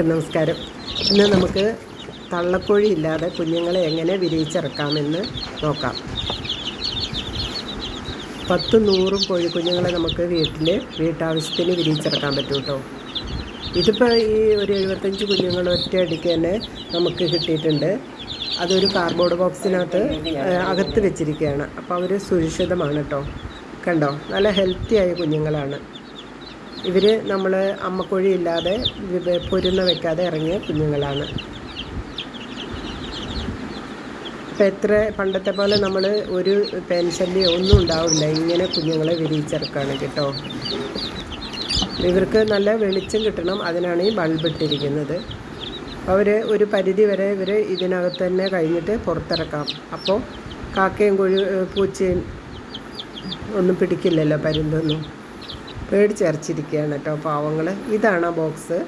എല്ലാവർക്കും നമസ്കാരം. ഇന്ന് നമുക്ക് തള്ളക്കോഴി ഇല്ലാതെ കുഞ്ഞുങ്ങളെ എങ്ങനെ വിരിയിച്ചിറക്കാമെന്ന് നോക്കാം. പത്തും നൂറും കോഴിക്കുഞ്ഞുങ്ങളെ നമുക്ക് വീട്ടിൽ വീട്ടാവശ്യത്തിന് വിരിയിച്ചിറക്കാൻ പറ്റും കേട്ടോ. ഇതിപ്പോൾ ഈ ഒരു എഴുപത്തഞ്ച് കുഞ്ഞുങ്ങൾ ഒറ്റയടിക്ക് തന്നെ നമുക്ക് കിട്ടിയിട്ടുണ്ട്. അതൊരു കാർഡ്ബോർഡ് ബോക്സിനകത്ത് അകത്ത് വെച്ചിരിക്കുകയാണ്. അപ്പോൾ അവർ സുരക്ഷിതമാണ് കേട്ടോ. കണ്ടോ? നല്ല ഹെൽത്തി ആയ കുഞ്ഞുങ്ങളാണ്. ഇവർ നമ്മൾ അമ്മക്കോഴി ഇല്ലാതെ പൊരുന്ന വെക്കാതെ ഇറങ്ങിയ കുഞ്ഞുങ്ങളാണ്. ഇപ്പം എത്ര പണ്ടത്തെ പോലെ നമ്മൾ ഒരു പെൻഷന്റെ ഒന്നും ഉണ്ടാവില്ല. ഇങ്ങനെ കുഞ്ഞുങ്ങളെ വിരിയിച്ചിറക്കാണ് കേട്ടോ. ഇവർക്ക് നല്ല വെളിച്ചം കിട്ടണം. അതിനാണ് ഈ ബൾബ് ഇട്ടിരിക്കുന്നത്. അവർ ഒരു പരിധി വരെ ഇവർ ഇതിനകത്ത് തന്നെ കഴിഞ്ഞിട്ട് പുറത്തിറക്കാം. അപ്പോൾ കാക്കയും കോഴി പൂച്ചയും ഒന്നും പിടിക്കില്ലല്ലോ പരുന്തൊന്നും. പേടിച്ചരച്ചിരിക്കുകയാണ് കേട്ടോ പാവങ്ങൾ ഇതാണ് ആ ബോക്സ്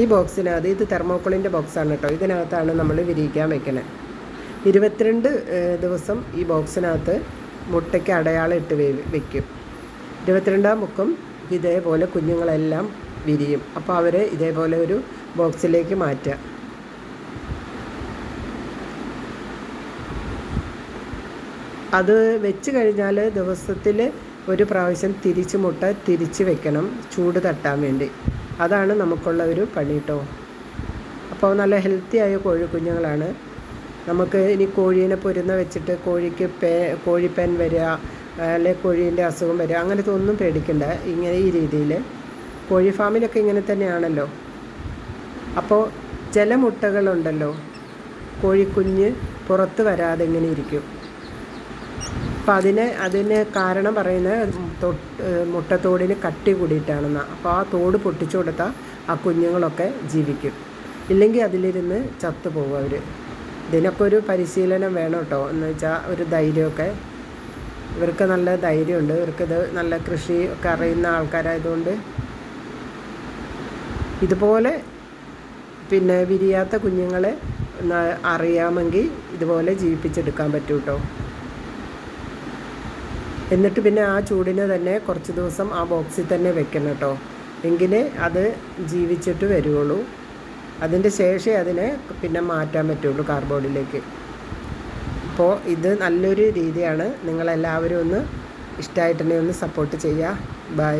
ഈ ബോക്സിനകത്ത് ഇത് തെർമോക്കോളിന്റെ ബോക്സാണ് കേട്ടോ. ഇതിനകത്താണ് നമ്മൾ വിരിയിക്കാൻ വെക്കണത് ഇരുപത്തിരണ്ട് ദിവസം ഈ ബോക്സിനകത്ത് മുട്ടയ്ക്ക് അടയാളം ഇട്ട് വെക്കും. ഇരുപത്തിരണ്ടാം മുക്കം ഇതേപോലെ കുഞ്ഞുങ്ങളെല്ലാം വിരിയും. അപ്പോൾ അവർ ഇതേപോലെ ഒരു ബോക്സിലേക്ക് മാറ്റുക. അത് വെച്ച് കഴിഞ്ഞാൽ ദിവസത്തിൽ ഒരു പ്രാവശ്യം തിരിച്ച് മുട്ട തിരിച്ച് വെക്കണം ചൂട് തട്ടാൻ വേണ്ടി. അതാണ് നമുക്കുള്ള ഒരു പണി കേട്ടോ അപ്പോൾ നല്ല ഹെൽത്തി ആയ കോഴിക്കുഞ്ഞുങ്ങളാണ് നമുക്ക് ഇനി കോഴീനെ പൊരുന്ന വെച്ചിട്ട് കോഴിക്ക് പേ കോഴിപ്പൻ വരിക അല്ലെ കോഴീന്റെ അസുഖം വരിക അങ്ങനത്തെ ഒന്നും പേടിക്കണ്ട. ഇങ്ങനെ ഈ രീതിയിൽ. കോഴി ഫാമിലൊക്കെ ഇങ്ങനെ തന്നെയാണല്ലോ. അപ്പോൾ ചില മുട്ടകളുണ്ടല്ലോ. കോഴിക്കുഞ്ഞ് പുറത്ത് വരാതെ ഇങ്ങനെ ഇരിക്കും. അപ്പം അതിന് അതിന് കാരണം പറയുന്നത് തൊട്ട് മുട്ടത്തോടിന് കട്ടി കൂടിയിട്ടാണെന്ന്. അപ്പോൾ ആ തോട് പൊട്ടിച്ചു കൊടുത്താൽ ആ കുഞ്ഞുങ്ങളൊക്കെ ജീവിക്കും. ഇല്ലെങ്കിൽ അതിലിരുന്ന് ചത്തുപോകും അവർ ഇതിനൊക്കെ ഒരു പരിശീലനം വേണം കേട്ടോ എന്ന് വെച്ചാൽ ഒരു ധൈര്യമൊക്കെ. ഇവർക്ക് നല്ല ധൈര്യമുണ്ട്. ഇവർക്കിത് നല്ല കൃഷി ഒക്കെ അറിയുന്ന ആൾക്കാരായതുകൊണ്ട് ഇതുപോലെ പിന്നെ വിരിയാത്ത കുഞ്ഞുങ്ങളെ അറിയാമെങ്കിൽ ഇതുപോലെ ജീവിപ്പിച്ചെടുക്കാൻ പറ്റൂട്ടോ എന്നിട്ട് പിന്നെ ആ ചൂടിനെ തന്നെ കുറച്ച് ദിവസം ആ ബോക്സിൽ തന്നെ വെക്കണം കേട്ടോ. എങ്കിലേ അത് ജീവിച്ചിട്ട് വരുള്ളൂ അതിന്റെ ശേഷം അതിനെ പിന്നെ മാറ്റാൻ പറ്റുള്ളൂ കാർബോർഡിലേക്ക് അപ്പോൾ ഇത് നല്ലൊരു രീതിയാണ്. നിങ്ങളെല്ലാവരും ഒന്ന് ഇഷ്ടമായിട്ടുണ്ടെങ്കിൽ ഒന്ന് സപ്പോർട്ട് ചെയ്യുക. ബൈ.